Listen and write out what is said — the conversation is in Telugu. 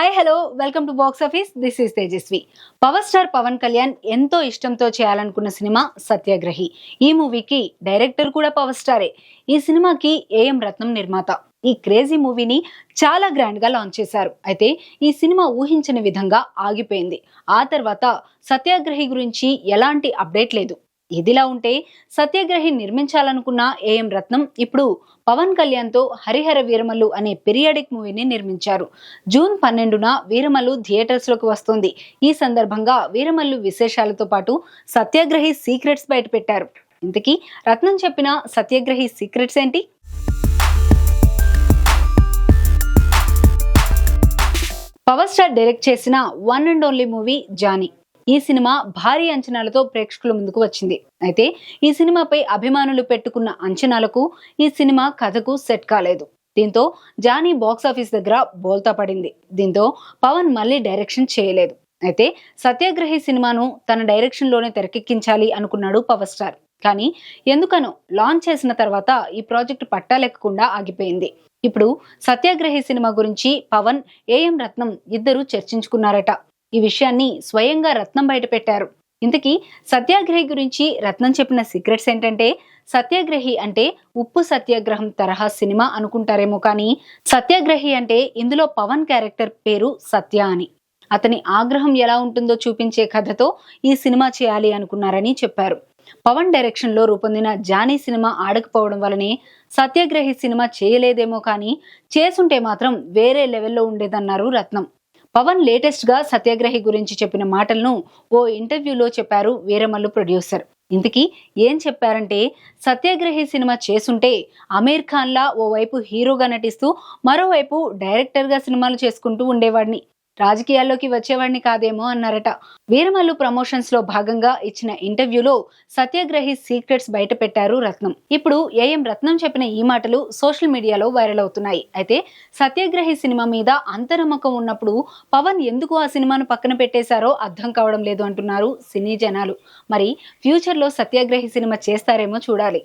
Hi hello welcome to box office this is Tejaswi power star Pawan Kalyan ఎంతో ఇష్టంతో చేయాలనుకున్న సినిమా సత్యాగ్రహి. ఈ మూవీకి డైరెక్టర్ కూడా పవర్ స్టారే ఈ సినిమాకి ఏఎం రత్నం నిర్మాత. ఈ క్రేజీ మూవీని చాలా గ్రాండ్గా లాంచ్ చేశారు. అయితే ఈ సినిమా ఊహించని విధంగా ఆగిపోయింది. ఆ తర్వాత సత్యాగ్రహి గురించి ఎలాంటి అప్డేట్ లేదు. ఇదిలా ఉంటే సత్యాగ్రహి నిర్మించాలనుకున్న ఏఎం రత్నం ఇప్పుడు పవన్ కళ్యాణ్తో హరిహర వీరమల్లు అనే పిరియాడిక్ మూవీని నిర్మించారు. జూన్ పన్నెండున వీరమల్లు థియేటర్స్లోకి వస్తుంది. ఈ సందర్భంగా వీరమల్లు విశేషాలతో పాటు సత్యాగ్రహి సీక్రెట్స్ బయటపెట్టారు. ఇంతకీ రత్నం చెప్పిన సత్యాగ్రహి సీక్రెట్స్ ఏంటి? పవర్ స్టార్ డైరెక్ట్ చేసిన one and only movie Johnny. ఈ సినిమా భారీ అంచనాలతో ప్రేక్షకుల ముందుకు వచ్చింది. అయితే ఈ సినిమాపై అభిమానులు పెట్టుకున్న అంచనాలకు ఈ సినిమా కథకు సెట్ కాలేదు. దీంతో జానీ బాక్స్ ఆఫీస్ దగ్గర బోల్తా పడింది. దీంతో పవన్ మళ్ళీ డైరెక్షన్ చేయలేదు. అయితే సత్యాగ్రహి సినిమాను తన డైరెక్షన్లోనే తెరకెక్కించాలి అనుకున్నాడు పవర్ స్టార్. కానీ ఎందుకనో లాంచ్ చేసిన తర్వాత ఈ ప్రాజెక్ట్ పట్టాలెక్కకుండా ఆగిపోయింది. ఇప్పుడు సత్యాగ్రహి సినిమా గురించి పవన్ ఏఎం రత్నం ఇద్దరు చర్చించుకున్నారట. ఈ విషయాన్ని స్వయంగా రత్నం బయటపెట్టారు ఇంతకీ సత్యాగ్రహి గురించి రత్నం చెప్పిన సీక్రెట్స్ ఏంటంటే సత్యాగ్రహి అంటే ఉప్పు సత్యాగ్రహం తరహా సినిమా అనుకుంటారేమో కానీ సత్యాగ్రహి అంటే ఇందులో పవన్ క్యారెక్టర్ పేరు సత్య అని. అతని ఆగ్రహం ఎలా ఉంటుందో చూపించే కథతో ఈ సినిమా చేయాలి అనుకున్నారని చెప్పారు. పవన్ డైరెక్షన్లో రూపొందిన జానీ సినిమా ఆడకపోవడం వలనే సత్యాగ్రహి సినిమా చేయలేదేమో కానీ చేసుంటే మాత్రం వేరే లెవెల్లో ఉండేదన్నారు రత్నం. పవన్ లేటెస్ట్గా సత్యాగ్రహి గురించి చెప్పిన మాటలను ఓ ఇంటర్వ్యూలో చెప్పారు వీరమల్లు ప్రొడ్యూసర్. ఇంతకీ ఏం చెప్పారంటే సత్యాగ్రహి సినిమా చేసుంటే అమీర్ ఖాన్లా ఓవైపు హీరోగా నటిస్తూ మరోవైపు డైరెక్టర్గా సినిమాలు చేసుకుంటూ ఉండేవాడిని. రాజకీయాల్లోకి వచ్చేవాడిని కాదేమో అన్నారట. వీరమల్లు ప్రమోషన్స్లో భాగంగా ఇచ్చిన ఇంటర్వ్యూలో సత్యాగ్రహి సీక్రెట్స్ బయట పెట్టారు రత్నం. ఇప్పుడు ఏఎం రత్నం చెప్పిన ఈ మాటలు సోషల్ మీడియాలో వైరల్ అవుతున్నాయి. అయితే సత్యాగ్రహి సినిమా మీద అంతరమ్మకం ఉన్నప్పుడు పవన్ ఎందుకు ఆ సినిమాను పక్కన పెట్టేశారో అర్థం కావడం లేదు అంటున్నారు సినీ జనాలు. మరి ఫ్యూచర్లో సత్యాగ్రహి సినిమా చేస్తారేమో చూడాలి.